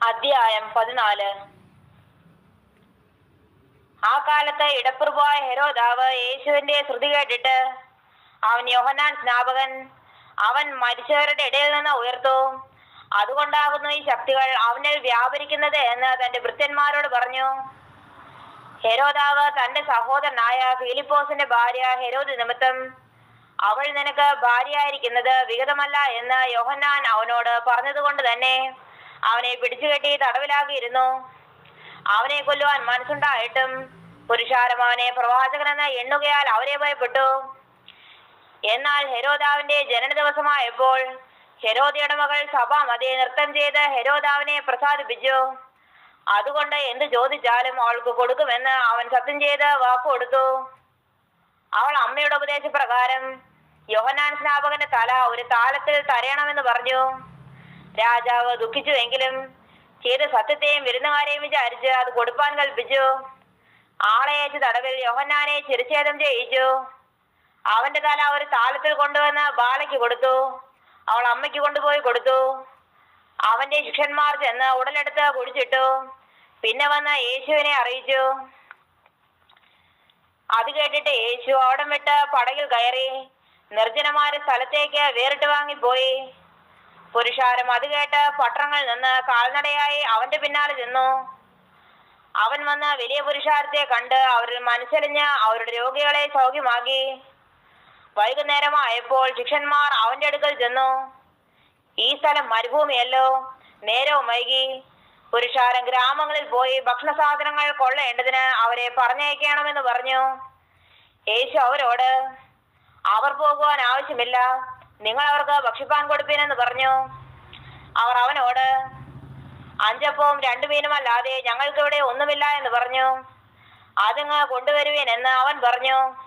അധ്യായം പതിനാല്. ആ കാലത്ത് ഇടപ്രഭുവായ ഹെരോദാവ് യേശുവിന്റെ ശ്രുതി കേട്ടിട്ട് അവൻ യോഹനാൻ സ്നാപകൻ അവൻ മരിച്ചവരുടെ ഇടയിൽ നിന്ന് ഉയർത്തു. അതുകൊണ്ടാകുന്നു ഈ ശക്തികൾ അവനിൽ വ്യാപരിക്കുന്നത് എന്ന് തന്റെ ഭൃത്യന്മാരോട് പറഞ്ഞു. ഹെരോദാവ് തന്റെ സഹോദരനായ ഫിലിപ്പോസിന്റെ ഭാര്യ ഹെരോദ് നിമിത്തം അവൾ നിനക്ക് ഭാര്യയായിരിക്കുന്നത് വിഗതമല്ല എന്ന് യോഹന്നാൻ അവനോട് പറഞ്ഞതുകൊണ്ട് തന്നെ അവനെ പിടിച്ചുകെട്ടി തടവിലാകിയിരുന്നു അവനെ കൊല്ലുവാൻ മനസ്സുണ്ടായിട്ടും പുരുഷാരം അവനെ പ്രവാചകനെന്ന് എണ്ണുകയാൽ അവരെ ഭയപ്പെട്ടു. എന്നാൽ ഹെരോദാവിന്റെ ജനന ദിവസമായപ്പോൾ ഹെരോദയുടെ മകൾ സഭാമതി നൃത്തം ചെയ്ത് ഹെരോദാവിനെ പ്രസാദിപ്പിച്ചു. അതുകൊണ്ട് എന്ത് ചോദിച്ചാലും അവൾക്ക് കൊടുക്കുമെന്ന് അവൻ സത്യം ചെയ്ത് വാക്കു കൊടുത്തു. അവൾ അമ്മയുടെ ഉപദേശപ്രകാരം യോഹനാൻ സ്നാപകന്റെ തല ഒരു താലത്തിൽ തരയണമെന്ന് പറഞ്ഞു. രാജാവ് ദുഃഖിച്ചുവെങ്കിലും ചെയ്ത സത്യത്തെയും വിരുന്നുകാരെയും വിചാരിച്ച് അത് കൊടുപ്പാൻ കൽപ്പിച്ചു. ആളയച്ച് തടവിൽ യോഹന്നാനെ ചിരച്ഛേദം ചെയ്യിച്ചു. അവന്റെ തല ഒരു താലത്തിൽ കൊണ്ടുവന്ന് ബാലയ്ക്ക് കൊടുത്തു. അവൾ അമ്മയ്ക്ക് കൊണ്ടുപോയി കൊടുത്തു. അവന്റെ ശിഷ്യന്മാർ ചെന്ന് ഉടലെടുത്ത് കുടിച്ചിട്ടു പിന്നെ വന്ന് യേശുവിനെ അറിയിച്ചു. അത് കേട്ടിട്ട് യേശു അവിടം വിട്ട് പടകിൽ കയറി നിർജനമായ സ്ഥലത്തേക്ക് വേറിട്ട് വാങ്ങിപ്പോയി. പുരുഷാരം. അത് കേട്ട് പട്ടണങ്ങളിൽ നിന്ന് കാൽനടയായി അവന്റെ പിന്നാലെ ചെന്നു അവൻ വന്ന് വലിയ പുരുഷാരത്തെ കണ്ട് അവരിൽ മനസ്സലിഞ്ഞ് അവരുടെ രോഗികളെ സൗഖ്യമാക്കി. വൈകുന്നേരമായപ്പോൾ ശിക്ഷന്മാർ അവന്റെ അടുക്കൽ ചെന്നു. ഈ സ്ഥലം മരുഭൂമിയല്ലോ. നേരവും വൈകി. പുരുഷാരം ഗ്രാമങ്ങളിൽ പോയി ഭക്ഷണ സാധനങ്ങൾ കൊള്ളേണ്ടതിന് അവരെ പറഞ്ഞയക്കണമെന്ന് പറഞ്ഞു. യേശു അവരോട് അവർ പോകുവാൻ ആവശ്യമില്ല. നിങ്ങൾ അവർക്ക് ഭക്ഷിപ്പാൻ കൊടുപ്പീനെന്ന് പറഞ്ഞു. അവർ അവനോട് അഞ്ചപ്പവും രണ്ടു ഞങ്ങൾക്ക് ഇവിടെ ഒന്നുമില്ല എന്ന് പറഞ്ഞു. അതിങ്ങ് കൊണ്ടുവരുവേൻ എന്ന് അവൻ പറഞ്ഞു.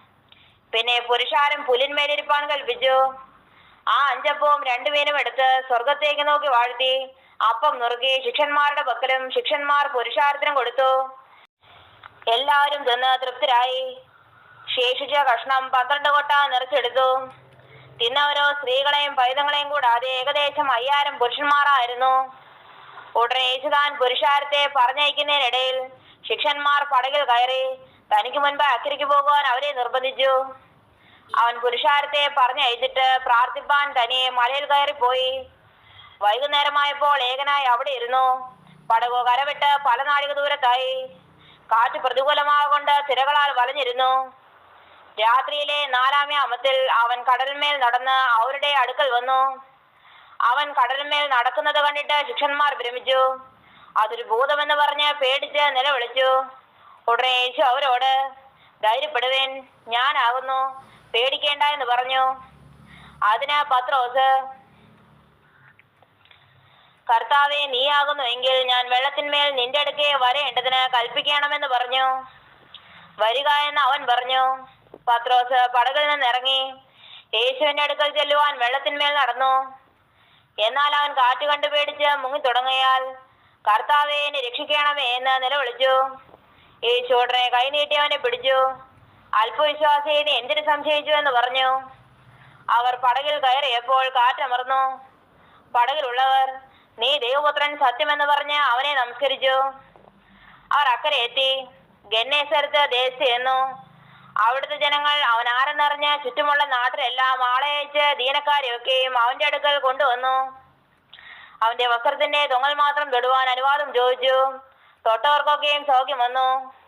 പിന്നെ പുരുഷാരം പുലിന്മേലിരിപ്പാൻ കൽപ്പിച്ചു. ആ അഞ്ചപ്പവും രണ്ടു മീനും എടുത്ത് സ്വർഗത്തേക്ക് നോക്കി വാഴ്ത്തി. അപ്പം നുറുക്കി ശിക്ഷന്മാരുടെ പക്കലും ശിക്ഷന്മാർ പുരുഷാരത്തിനും കൊടുത്തു. എല്ലാവരും തിന്ന് തൃപ്തരായി. ശേഷിച്ച കഷ്ണം പന്ത്രണ്ട് കൊട്ട നിറച്ചെടുത്തു. തിന്നവരോ? സ്ത്രീകളെയും പൈതങ്ങളെയും കൂടാതെ ഏകദേശം അയ്യായിരം പുരുഷന്മാരായിരുന്നു. ഉടനെ യേശുദാൻ പുരുഷാരത്തെ പറഞ്ഞയക്കുന്നതിനിടയിൽ ശിക്ഷന്മാർ പടകിൽ കയറി തനിക്ക് മുൻപ് അക്കരയ്ക്ക് പോകുവാൻ അവരെ നിർബന്ധിച്ചു. അവൻ പുരുഷാരത്തെ പറഞ്ഞയച്ചിട്ട് പ്രാർത്ഥിപ്പാൻ തനിയെ മലയിൽ കയറിപ്പോയി. വൈകുന്നേരമായപ്പോൾ ഏകനായി അവിടെ ഇരുന്നു. പടകു കരവിട്ട് പല നാഴിക ദൂരത്തായി കാറ്റ് പ്രതികൂലമാകൊണ്ട് തിരകളാൽ വലഞ്ഞിരുന്നു. രാത്രിയിലെ നാലാമ്യാമത്തിൽ അവൻ കടൽമേൽ നടന്ന് അവരുടെ അടുക്കൽ വന്നു. അവൻ കടലിന്മേൽ നടക്കുന്നത് കണ്ടിട്ട് ശിക്ഷന്മാർ ഭ്രമിച്ചു അതൊരു ഭൂതമെന്ന് പറഞ്ഞ് പേടിച്ച് നിലവിളിച്ചു. ഉടനെ യേശു അവരോട് ധൈര്യപ്പെടുവേൻ ഞാനാകുന്നു. പേടിക്കേണ്ട എന്ന് പറഞ്ഞു. അതിന് പത്രോസ് കർത്താവെ നീയാകുന്നുവെങ്കിൽ ഞാൻ വെള്ളത്തിന്മേൽ നിന്റെ അടുക്കെ വരേണ്ടതിന് കൽപ്പിക്കണമെന്ന് പറഞ്ഞു. വരിക എന്ന് അവൻ പറഞ്ഞു. പത്രോസ് പടകിൽ നിന്ന് ഇറങ്ങി. യേശുവിന്റെ അടുക്കൽ ചെല്ലുവാൻ വെള്ളത്തിന്മേൽ നടന്നു. എന്നാൽ അവൻ കാറ്റ് കണ്ടു പേടിച്ച് മുങ്ങി തുടങ്ങിയാൽ കർത്താവെ എന്നെ രക്ഷിക്കണമേ എന്ന് നിലവിളിച്ചു. യേശു ഉടനെ കൈനീട്ടി അവനെ പിടിച്ചു. അല്പവിശ്വാസി നീ എന്തിനു സംശയിച്ചു? എന്ന് പറഞ്ഞു. അവർ പടകിൽ കയറിയപ്പോൾ കാറ്റമർന്നു പടകിലുള്ളവർ നീ ദൈവപുത്രൻ സത്യമെന്ന് പറഞ്ഞ് അവനെ നമസ്കരിച്ചു. അവർ അക്കരെ എത്തി. ഗന്നേശ്വരത്ത് ദേശത്ത് അവിടുത്തെ ജനങ്ങൾ അവൻ ആരെന്നറിഞ്ഞ് ചുറ്റുമുള്ള നാട്ടിലെല്ലാം ആളയച്ച് ദീനക്കാരെയൊക്കെയും അവന്റെ അടുക്കൽ കൊണ്ടുവന്നു. അവന്റെ വസ്ത്രത്തിന്റെ തൊങ്ങൽ മാത്രം തൊടുവാൻ അനുവാദം ചോദിച്ചു. തൊട്ടവർക്കൊക്കെയും സൗഖ്യം വന്നു.